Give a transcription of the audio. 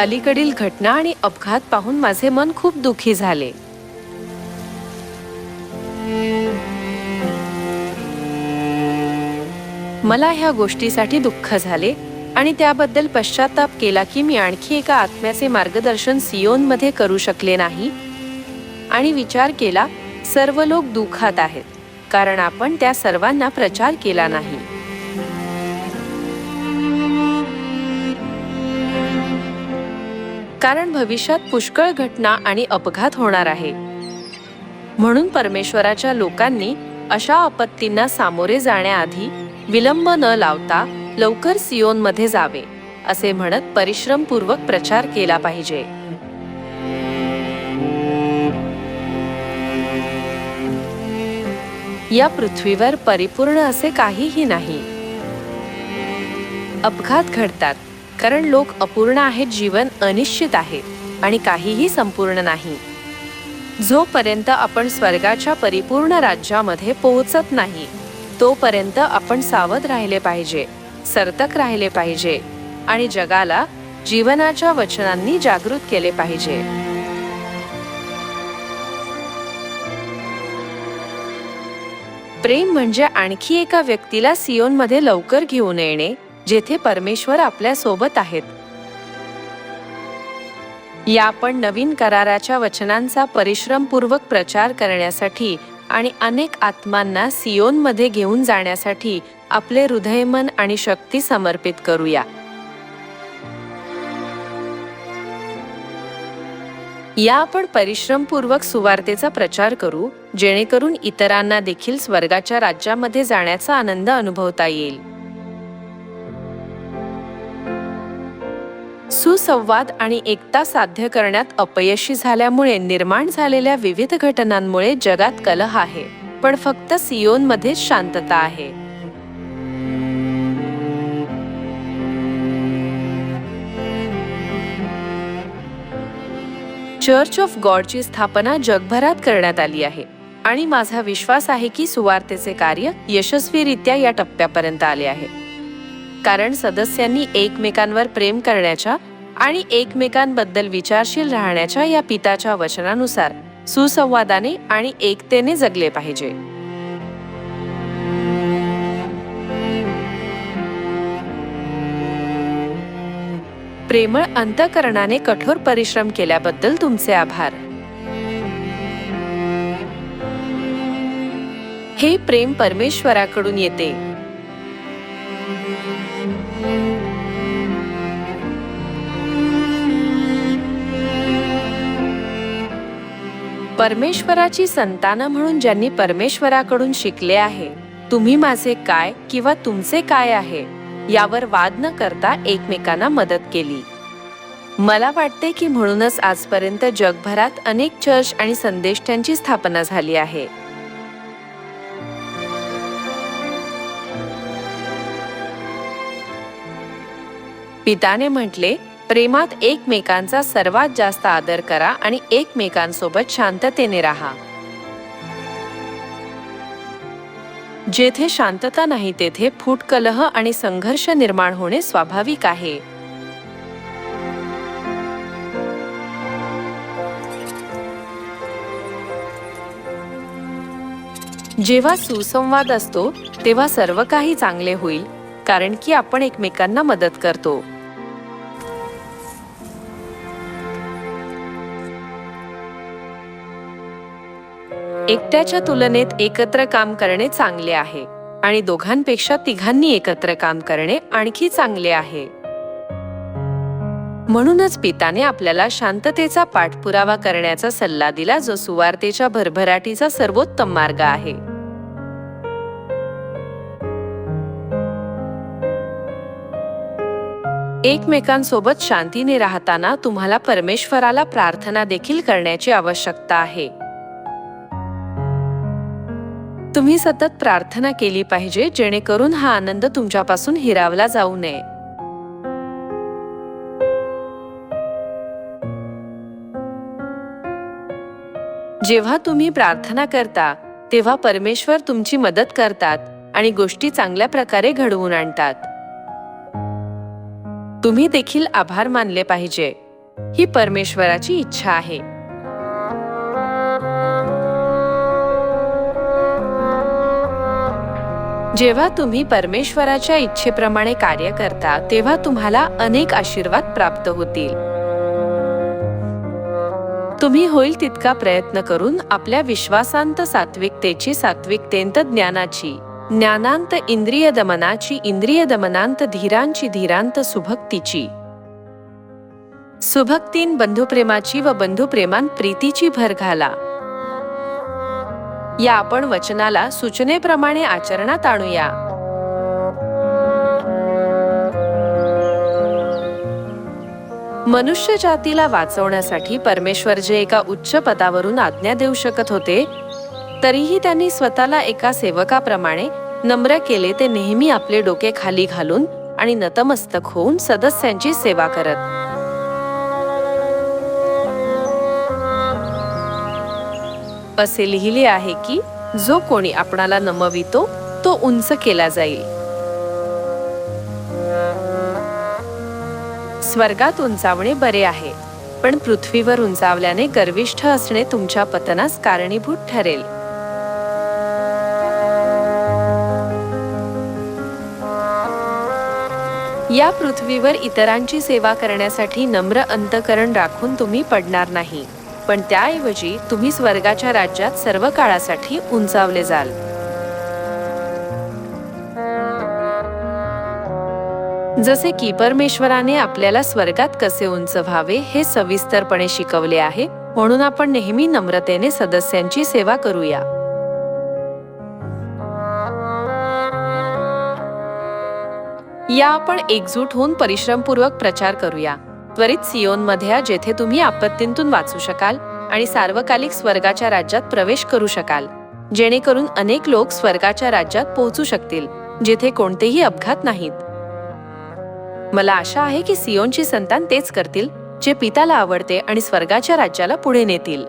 अलीकडील घटना आणि अपघात पाहून माझे मन खूप दुखी झाले. मला ह्या गोष्टीसाठी दुःख झाले आणि त्याबद्दल पश्चाताप केला की मी आणखी एका आत्म्याचे मार्गदर्शन सियोनमध्ये करू शकले नाही. आणि विचार केला सर्व लोक दुःखात आहेत कारण आपण त्या सर्वांना प्रचार केला नाही. कारण भविष्यात पुष्कळ घटना आणि अपघात होणार आहे. म्हणून परमेश्वराच्या लोकांनी अशा आपत्तींना सामोरे जाण्याआधी विलंब न लावता लवकर सियोनमध्ये जावे असे म्हणत परिश्रमपूर्वक प्रचार केला पाहिजे. या पृथ्वीवर परिपूर्ण असे काहीही नाही. अपघात घडतात. कारण लोक अपूर्ण आहेत जीवन अनिश्चित आहे आणि काहीही संपूर्ण नाही. जोपर्यंत आपण स्वर्गाच्या परिपूर्ण राज्यामध्ये पोहोचत नाही तोपर्यंत आपण सावध राहिले पाहिजे सर्तक राहिले पाहिजे आणि जगाला जीवनाच्या वचनांनी जागृत केले पाहिजे. प्रेम म्हणजे आणखी एका व्यक्तीला सियोनमध्ये लवकर घेऊन येणे जेथे परमेश्वर आपल्यासोबत आहेत. या आपण नवीन कराराच्या वचनांचा परिश्रमपूर्वक प्रचार करण्यासाठी आणि अनेक आत्मांना सियोनमध्ये घेऊन जाण्यासाठी आपले हृदयमन आणि शक्ती समर्पित करूया. या आपण परिश्रमपूर्वक सुवार्तेचा प्रचार करू जेणेकरून इतरांना देखील स्वर्गाच्या राज्यामध्ये जाण्याचा आनंद अनुभवता येईल. सुसंवाद आणि एकता साध्य करण्यात अपयशी झाल्यामुळे निर्माण झालेल्या विविध घटनांमुळे जगात कलह आहे. पण फक्त सियोनमध्येच शांतता आहे. चर्च ऑफ गॉडची स्थापना जगभरात करण्यात आली आहे. आणि माझा विश्वास आहे की सुवार्तेचे कार्य यशस्वीरित्या या टप्प्यापर्यंत आले आहे. कारण सदस्यांनी एकमेकांवर प्रेम करण्याच्या आणि एकमेकांबद्दल विचारशील राहण्याच्या या पिताच्या वचनानुसार सुसंवादाने आणि एकतेने जगले पाहिजे. प्रेमळ अंतकरणाने कठोर परिश्रम केल्याबद्दल तुमचे आभार. हे प्रेम परमेश्वराकडून येते. परमेश्वराची संतानं म्हणून ज्यांनी परमेश्वराकडून शिकले आहे तुम्ही माझे काय किंवा तुमचे काय आहे यावर वाद न करता एकमेकांना मदत केली. मला वाटते की म्हणूनच आजपर्यंत जगभरात अनेक चर्च आणि संदेष्ट्यांची स्थापना झाली आहे. पिताने म्हटले प्रेमात एकमेकांचा सर्वात जास्त आदर करा आणि एकमेकांसोबत शांततेने राहा. जेथे शांतता नाही तेथे फूट कलह आणि संघर्ष निर्माण होणे स्वाभाविक आहे. जेव्हा सुसंवाद असतो तेव्हा सर्व काही चांगले होईल कारण की आपण एकमेकांना मदत करतो. एकट्याच्या तुलनेत एकत्र काम करणे चांगले आहे आणि दोघांपेक्षा तिघांनी एकत्र काम करणे आणखी चांगले आहे. म्हणूनच पिताने आपल्याला शांततेचा पाठपुरावा करण्याचा सल्ला दिला जो सुवार्तेच्या भरभराटीचा सर्वोत्तम मार्ग आहे. एकमेकांसोबत शांतीने राहताना तुम्हाला परमेश्वराला प्रार्थना देखील करण्याची आवश्यकता आहे. तुम्ही सतत प्रार्थना केली पाहिजे जेणेकरून हा आनंद तुमच्यापासून हिरावला जाऊ नये. जेव्हा तुम्ही प्रार्थना करता तेव्हा परमेश्वर तुमची मदत करतात आणि गोष्टी चांगल्या प्रकारे घडवून आणतात. तुम्ही देखील आभार मानले पाहिजे. ही परमेश्वराची इच्छा आहे. जेव्हा तुम्ही परमेश्वराच्या इच्छेप्रमाणे कार्य करता तेव्हा तुम्हाला अनेक आशीर्वाद प्राप्त होतील. तुम्ही होईल तितका प्रयत्न करून आपल्या विश्वासांत सात्विकतेची सात्विकतेंत ज्ञानाची ज्ञानांत इंद्रिय दमनाची इंद्रिय दमनांत धीरांची धीरांत सुभक्तीची. सुभक्तीन बंधुप्रेमाची व बंधुप्रेमान प्रीतीची भर घाला. या आपण वचनाला सूचनेप्रमाणे आचरणात आणूया. मनुष्य जातीला वाचवण्यासाठी परमेश्वर जे एका उच्च पदावरून आज्ञा देऊ शकत होते तरीही त्यांनी स्वतःला एका सेवकाप्रमाणे नम्र केले ते नेहमी आपले डोके खाली घालून आणि नतमस्तक होऊन सदस्यांची सेवा करत. असे लिहिले आहे की जो कोणी आपणाला नमवितो तो उंच केला जाईल. स्वर्गात उंचावणे बरे आहे पण पृथ्वीवर उंचावल्याने गर्विष्ठ असणे तुमच्या पतनास कारणीभूत ठरेल. या पृथ्वीवर इतरांची सेवा करण्यासाठी नम्र अंतकरण राखून तुम्ही पडणार नाही. पण त्याऐवजी तुम्ही स्वर्गाच्या राज्यात सर्व काळासाठी उंचावले जाल. जसे की परमेश्वराने आपल्याला स्वर्गात कसे उंच व्हावे हे सविस्तरपणे शिकवले आहे म्हणून आपण नेहमी नम्रतेने सदस्यांची सेवा करूया. या आपण एकजूट होऊन परिश्रमपूर्वक प्रचार करूया. त्वरित सियोनमध्ये जेथे तुम्ही आपत्तींतून वाचू शकाल आणि सार्वकालिक स्वर्गाच्या राज्यात प्रवेश करू शकाल जेणेकरून अनेक लोक स्वर्गाच्या राज्यात पोहोचू शकतील जेथे कोणतेही अपघात नाहीत. मला आशा आहे की सियोनची संतान तेच करतील जे पिताला आवडते आणि स्वर्गाच्या राज्याला पुढे नेतील.